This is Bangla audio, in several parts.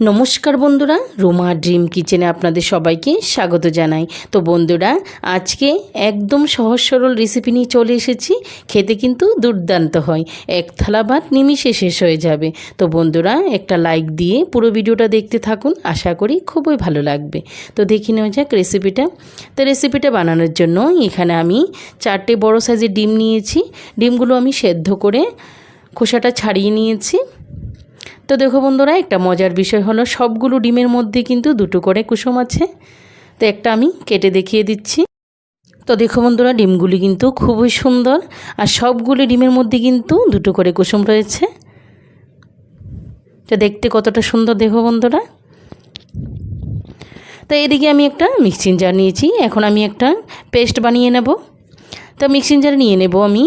নমস্কার বন্ধুরা, রুমা ড্রিম কিচেনে আপনাদের সবাইকে স্বাগত জানাই। তো বন্ধুরা, আজকে একদম সহজ সরল রেসিপি নিয়ে চলে এসেছি, খেতে কিন্তু দুর্দান্ত হয়। এক থালা ভাত নিমিষে শেষ হয়ে যাবে। তো বন্ধুরা, একটা লাইক দিয়ে পুরো ভিডিওটা দেখতে থাকুন, আশা করি খুবই ভালো লাগবে। তো দেখে নেওয়া যাক রেসিপিটা তো রেসিপিটা বানানোর জন্য এখানে আমি চারটে বড় সাইজের ডিম নিয়েছি। ডিমগুলো আমি সেদ্ধ করে খোসাটা ছাড়িয়ে নিয়েছি। তো দেখো বন্ধুরা, একটা মজার বিষয় হলো সবগুলো ডিমের মধ্যে কিন্তু দুটো করে কুসুম আছে। তো একটা আমি কেটে দেখিয়ে দিচ্ছি। তো দেখো বন্ধুরা, ডিমগুলি কিন্তু খুবই সুন্দর আর সবগুলো ডিমের মধ্যে কিন্তু দুটো করে কুসুম রয়েছে। তো দেখতে কতটা সুন্দর দেখো বন্ধুরা। তো এদিকে আমি একটা মিক্সিং জার নিয়েছি। এখন আমি একটা পেস্ট বানিয়ে নেব। তো মিক্সিং জার নিয়ে নেব আমি।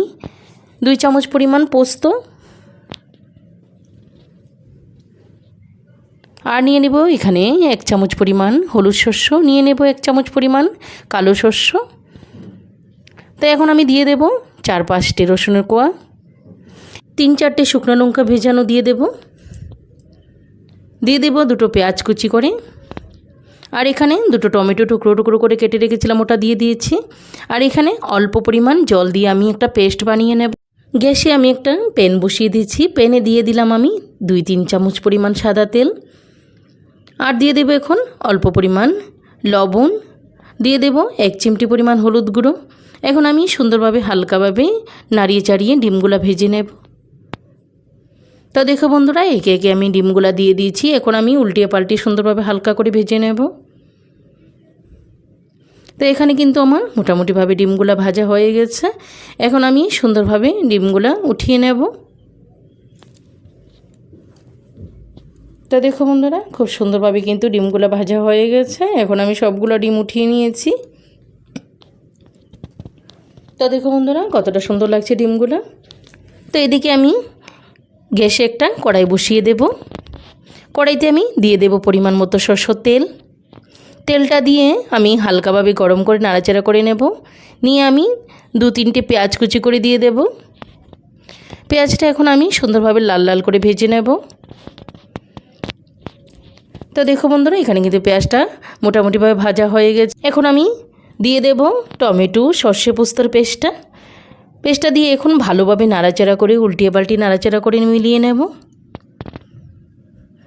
দুই চামচ পরিমাণ পোস্ত। আর নিয়ে নেব এখানে এক চামচ পরিমাণ হলুদ শস্য, নিয়ে নেব এক চামচ পরিমাণ কালো শস্য। তো এখন আমি দিয়ে দেব চার পাঁচটি রসুনের কোয়া, তিন চারটে শুকনো লঙ্কা ভেজানো দিয়ে দেব। দিয়ে দেব দুটো পেঁয়াজ কুচি করে। আর এখানে দুটো টমেটো টুকরো টুকরো করে কেটে রেখেছিলাম, ওটা দিয়ে দিয়েছি। আর এখানে অল্প পরিমাণ জল দিয়ে আমি একটা পেস্ট বানিয়ে নেব। গ্যাসে আমি একটা প্যান বসিয়ে দিয়েছি। প্যানে দিয়ে দিলাম আমি দুই, তিন চামচ পরিমাণ সাদা তেল। আর দিয়ে দেবো এখন অল্প পরিমাণ লবণ। দিয়ে দেব এক চিমটি পরিমাণ হলুদ গুঁড়ো। এখন আমি সুন্দরভাবে হালকাভাবে নাড়িয়ে চাড়িয়ে ডিমগুলা ভেজে নেব। তো দেখো বন্ধুরা, একে একে আমি ডিমগুলা দিয়ে দিয়েছি। এখন আমি উল্টিয়ে পাল্টিয়ে সুন্দরভাবে হালকা করে ভেজে নেব। তো এখানে কিন্তু আমার মোটামুটিভাবে ডিমগুলা ভাজা হয়ে গেছে। এখন আমি সুন্দরভাবে ডিমগুলা উঠিয়ে নেব। তো দেখো বন্ধুরা, খুব সুন্দরভাবে কিন্তু ডিমগুলো ভাজা হয়ে গেছে। এখন আমি সবগুলো ডিম উঠিয়ে নিয়েছি। তো দেখো বন্ধুরা, কতটা সুন্দর লাগছে ডিমগুলো। তো এদিকে আমি গ্যাসে একটা কড়াই বসিয়ে দেব। কড়াইতে আমি দিয়ে দেব পরিমাণ মতো সরষের তেল। তেলটা দিয়ে আমি হালকাভাবে গরম করে নাড়াচাড়া করে নেব। নিয়ে আমি দু তিনটে পেঁয়াজ কুচি করে দিয়ে দেব। পেঁয়াজটা এখন আমি সুন্দরভাবে লাল লাল করে ভেজে নেব। তো দেখো বন্ধুরা, এখানে কিন্তু পেঁয়াজটা মোটামুটিভাবে ভাজা হয়ে গেছে। এখন আমি দিয়ে দেব টমেটো, সর্ষে পোস্তর পেস্টটা। পেস্টটা দিয়ে এখন ভালোভাবে নাড়াচাড়া করে, উল্টিয়ে পাল্টিয়ে নাড়াচাড়া করে মিলিয়ে নেব।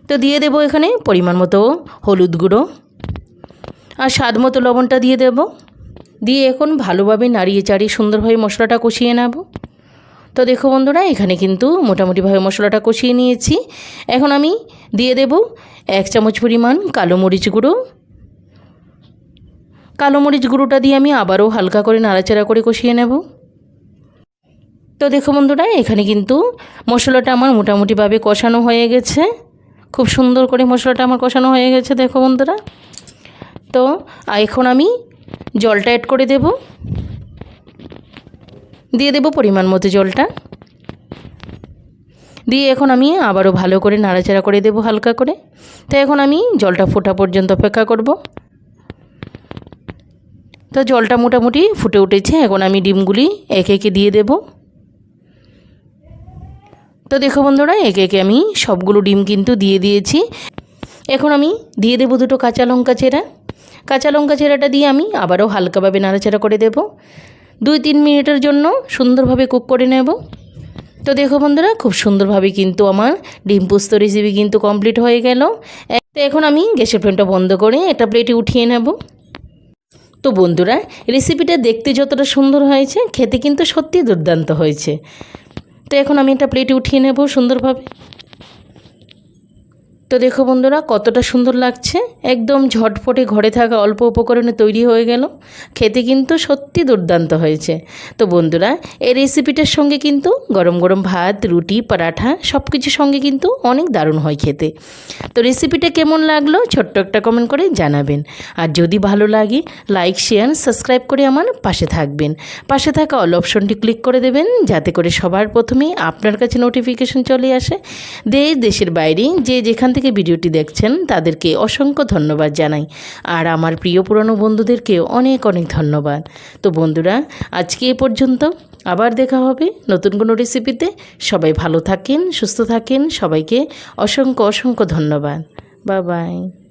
তো দিয়ে দেব এখানে পরিমাণ মতো হলুদ গুঁড়ো আর স্বাদ মতো লবণটা দিয়ে দেব। দিয়ে এখন ভালোভাবে নাড়িয়ে চাড়িয়ে সুন্দরভাবে মশলাটা কষিয়ে নেব। তো দেখো বন্ধুরা, এখানে কিন্তু মোটামুটিভাবে মশলাটা কষিয়ে নিয়েছি। এখন আমি দিয়ে দেব এক চামচ পরিমাণ কালো মরিচ গুঁড়ো। কালো মরিচ গুঁড়োটা দিয়ে আমি আবারও হালকা করে নাড়াচাড়া করে কষিয়ে নেব। তো দেখো বন্ধুরা, এখানে কিন্তু মশলাটা আমার মোটামুটিভাবে কষানো হয়ে গেছে। খুব সুন্দর করে মশলাটা আমার কষানো হয়ে গেছে, দেখো বন্ধুরা। তো এখন আমি জলটা অ্যাড করে দেব। দিয়ে দেব পরিমাণ মতো জলটা। দিয়ে এখন আমি আবারও ভালো করে নাড়াচাড়া করে দেবো হালকা করে। তো এখন আমি জলটা ফোটা পর্যন্ত অপেক্ষা করব। তো জলটা মোটামুটি ফুটে উঠেছে, এখন আমি ডিমগুলি একে একে দিয়ে দেব। তো দেখো বন্ধুরা, একে একে আমি সবগুলো ডিম কিন্তু দিয়ে দিয়েছি। এখন আমি দিয়ে দেবো দুটো কাঁচা লঙ্কা চেরা কাঁচা লঙ্কা চেরাটা দিয়ে আমি আবারও হালকাভাবে নাড়াচাড়া করে দেব। দুই তিন মিনিটের জন্য সুন্দরভাবে কুক করে নেব। তো দেখো বন্ধুরা, খুব সুন্দরভাবে কিন্তু আমার ডিম পোস্ত রেসিপি কিন্তু কমপ্লিট হয়ে গেল। তো এখন আমি গ্যাসের ফ্লেমটা বন্ধ করে একটা প্লেটে উঠিয়ে নেব। তো বন্ধুরা রেসিপিটা দেখতে যতটা সুন্দর হয়েছে, খেতে কিন্তু সত্যি দুর্দান্ত হয়েছে। তো এখন আমি একটা প্লেটে উঠিয়ে নেব সুন্দরভাবে। তো দেখো বন্ধুরা, কতটা সুন্দর লাগছে। একদম ঝটফটে ঘরে থাকা অল্প উপকরণে তৈরি হয়ে গেল। খেতে কিন্তু সত্যি দুর্দান্ত হয়েছে। তো বন্ধুরা, এই রেসিপিটার সঙ্গে কিন্তু গরম গরম ভাত, রুটি, পরাঠা সব কিছুর সঙ্গে কিন্তু অনেক দারুণ হয় খেতে। তো রেসিপিটা কেমন লাগল ছোট্ট একটা কমেন্ট করে জানাবেন। আর যদি ভালো লাগে লাইক শেয়ার সাবস্ক্রাইব করে আমার পাশে থাকবেন। পাশে থাকা অল অপশনটি ক্লিক করে দেবেন, যাতে করে সবার প্রথমেই আপনার কাছে নোটিফিকেশন চলে আসে। দেশ, দেশের বাইরে যে যেখান থেকে ভিডিওটি দেখছেন, তাদেরকে অসংখ্য ধন্যবাদ জানাই। আর আমার প্রিয় পুরনো বন্ধুদেরকেও অনেক অনেক ধন্যবাদ। তো বন্ধুরা, আজকে এ পর্যন্ত। আবার দেখা হবে নতুন কোনো রেসিপিতে। সবাই ভালো থাকেন, সুস্থ থাকেন। সবাইকে অসংখ্য অসংখ্য ধন্যবাদ। বা বাই।